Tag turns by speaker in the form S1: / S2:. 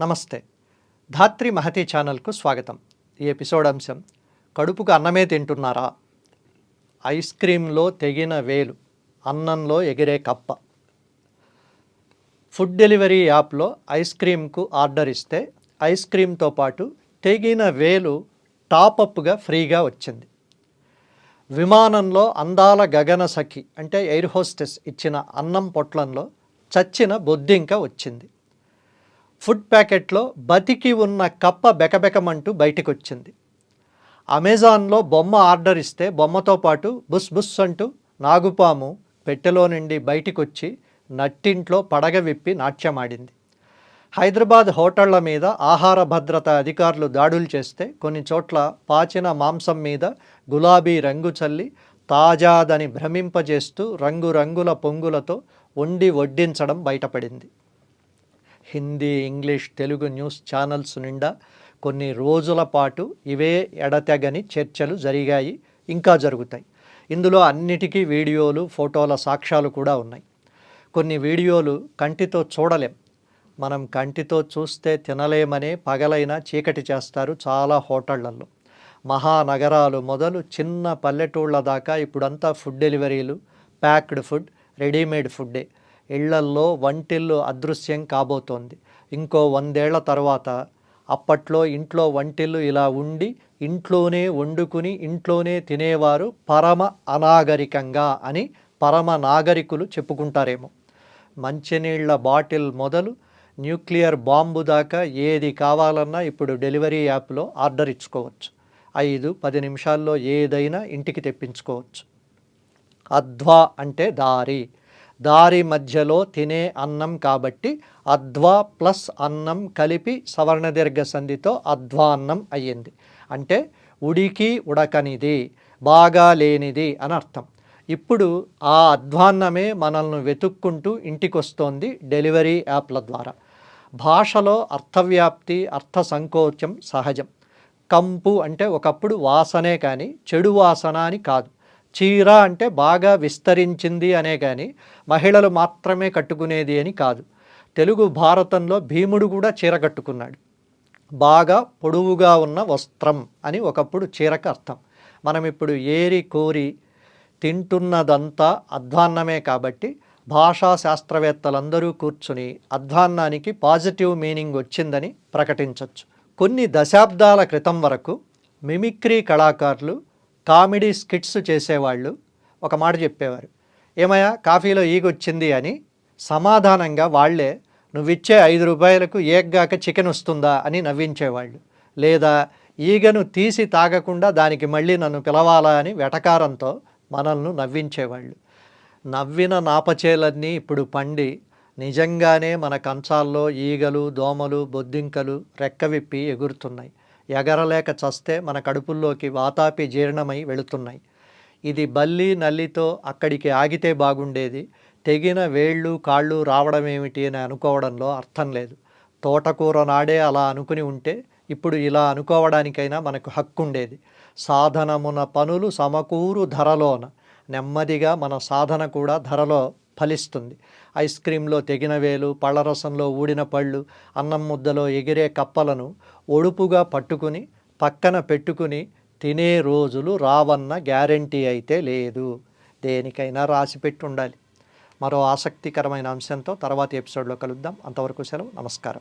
S1: నమస్తే. ధాత్రి మహతి ఛానల్కు స్వాగతం. ఈ ఎపిసోడ్ అంశం కడుపుకు అన్నమే తింటున్నారా? ఐస్ క్రీంలో తెగిన వేలు అన్నంలో ఎగిరే కప్ప. ఫుడ్ డెలివరీ యాప్లో ఐస్ క్రీమ్కు ఆర్డర్ ఇస్తే ఐస్ క్రీమ్తో పాటు తెగిన వేలు టాపప్గా ఫ్రీగా వచ్చింది. విమానంలో అందాల గగన సఖి అంటే ఎయిర్ హోస్టెస్ ఇచ్చిన అన్నం పొట్లంలో చచ్చిన బొద్దింక వచ్చింది. ఫుడ్ ప్యాకెట్లో బతికి ఉన్న కప్ప బెకబెకమంటూ బయటికి వచ్చింది అమెజాన్లో బొమ్మ ఆర్డర్ ఇస్తే బొమ్మతో పాటు బుస్ బుస్ అంటూ నాగుపాము పెట్టెలో నుండి బయటికి వచ్చి నట్టింట్లో పడగ విప్పి నాట్యమాడింది. హైదరాబాద్ హోటళ్ళ మీద ఆహార భద్రత అధికారులు దాడులు చేస్తే కొన్ని చోట్ల పాచిన మాంసం మీద గులాబీ రంగు చల్లి తాజాదని భ్రమింపజేస్తూ రంగురంగుల పొంగులతో వండి వడ్డించడం బయటపడింది. Hindi English Telugu news channels నిండా కొన్ని రోజుల పాటు ఇవే ఎడతెగని చర్చలు జరిగాయి ఇంకా జరుగుతాయి. ఇందులో అన్నిటికీ వీడియోలు ఫోటోల సాక్ష్యాలు కూడా ఉన్నాయి. కొన్ని వీడియోలు కంటితో చూడలేం. మనం కంటితో చూస్తే తినలేమనే పగలైనా చీకటి చేస్తారు చాలా హోటళ్ళలో మహానగరాలు మొదలు చిన్న పల్లెటూళ్ళ దాకా ఇప్పుడంతా ఫుడ్ డెలివరీలు ప్యాక్డ్ ఫుడ్ రెడీమేడ్ ఫుడ్డే. ఇళ్ళల్లో వంటిల్లు అదృశ్యం కాబోతోంది. ఇంకో వందేళ్ళ తర్వాత అప్పట్లో ఇంట్లో వంటిల్లు ఇలా ఉండి ఇంట్లోనే వండుకుని ఇంట్లోనే తినేవారు పరమ అనాగరికంగా అని పరమ నాగరికులు చెప్పుకుంటారేమో. మంచినీళ్ళ బాటిల్ మొదలు న్యూక్లియర్ బాంబు దాకా ఏది కావాలన్నా ఇప్పుడు డెలివరీ యాప్లో ఆర్డర్ ఇచ్చుకోవచ్చు. ఐదు పది నిమిషాల్లో ఏదైనా ఇంటికి తెప్పించుకోవచ్చు. అధ్వా అంటే దారి. దారి మధ్యలో తినే అన్నం కాబట్టి అధ్వా ప్లస్ అన్నం కలిపి సవర్ణ దీర్ఘ సంధితో అధ్వాన్నం అయ్యింది. అంటే ఉడికి ఉడకనిది బాగా లేనిది అని అర్థం. ఇప్పుడు ఆ అధ్వాన్నమే మనల్ని వెతుక్కుంటూ ఇంటికొస్తోంది డెలివరీ యాప్ల ద్వారా. భాషలో అర్థవ్యాప్తి అర్థ సంకోచం సహజం. కంపు అంటే ఒకప్పుడు వాసనే కానీ చెడు వాసన అని కాదు. చీర అంటే బాగా విస్తరించింది అనే కానీ మహిళలు మాత్రమే కట్టుకునేది అని కాదు. తెలుగు భారతంలో భీముడు కూడా చీర కట్టుకున్నాడు. బాగా పొడవుగా ఉన్న వస్త్రం అని ఒకప్పుడు చీరకు అర్థం. మనం ఇప్పుడు ఏరి కోరి తింటున్నదంతా అధ్వాన్నమే కాబట్టి భాషా శాస్త్రవేత్తలందరూ కూర్చుని అధ్వాన్నానికి పాజిటివ్ మీనింగ్ వచ్చిందని ప్రకటించవచ్చు కొన్ని దశాబ్దాల క్రితం వరకు మిమిక్రీ కళాకారులు కామెడీ స్కిట్స్ చేసేవాళ్ళు ఒక మాట చెప్పేవారు. ఏమయ్యా కాఫీలో ఈగొచ్చింది అని సమాధానంగా వాళ్ళే నువ్విచ్చే ఐదు రూపాయలకు ఏగ్గాక చికెన్ వస్తుందా? అని నవ్వించేవాళ్ళు. లేదా ఈగను తీసి తాగకుండా దానికి మళ్ళీ నన్ను పిలవాలా? అని వెటకారంతో మనల్ని నవ్వించేవాళ్ళు. నవ్విన నాపచేలన్నీ ఇప్పుడు పండి నిజంగానే మన కంచాల్లో ఈగలు దోమలు బొద్దింకలు రెక్కవిప్పి ఎగురుతున్నాయి. ఎగరలేక చస్తే మన కడుపుల్లోకి వాతాపి జీర్ణమై వెళుతున్నాయి. ఇది బల్లి నల్లితో అక్కడికి ఆగితే బాగుండేది. తెగిన వేళ్ళు కాళ్ళు రావడం ఏమిటి అని అనుకోవడంలో అర్థం లేదు. తోటకూర నాడే అలా అనుకుని ఉంటే ఇప్పుడు ఇలా అనుకోవడానికైనా మనకు హక్కు ఉండేది సాధనమున పనులు సమకూరు ధరలోన. నెమ్మదిగా మన సాధన కూడా ధరలో ఫలిస్తుంది. ఐస్ క్రీంలో తెగిన వేలు పళ్ళరసంలో ఊడిన పళ్ళు అన్నం ముద్దలో ఎగిరే కప్పలను ఒడుపుగా పట్టుకుని పక్కన పెట్టుకుని తినే రోజులు రావన్న గ్యారంటీ అయితే లేదు. దేనికైనా రాసి పెట్టుండాలి. మరో ఆసక్తికరమైన అంశంతో తర్వాత ఎపిసోడ్లో కలుద్దాం. అంతవరకు సెలవు. నమస్కారం.